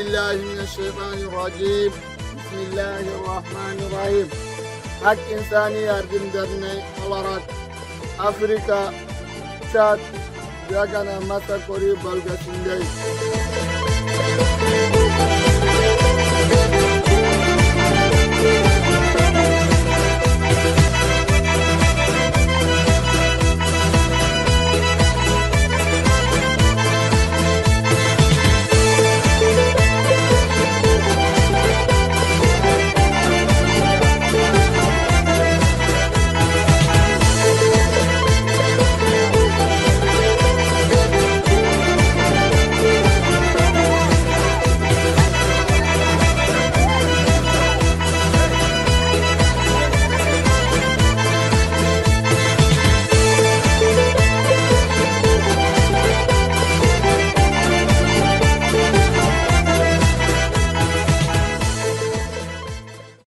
Mineşşeytanirracim. Bismillahirrahmanirrahim. Hak İnsani Yardım Derneği olarak Afrika, Çad, Yagana Masakori bölgesindeyiz.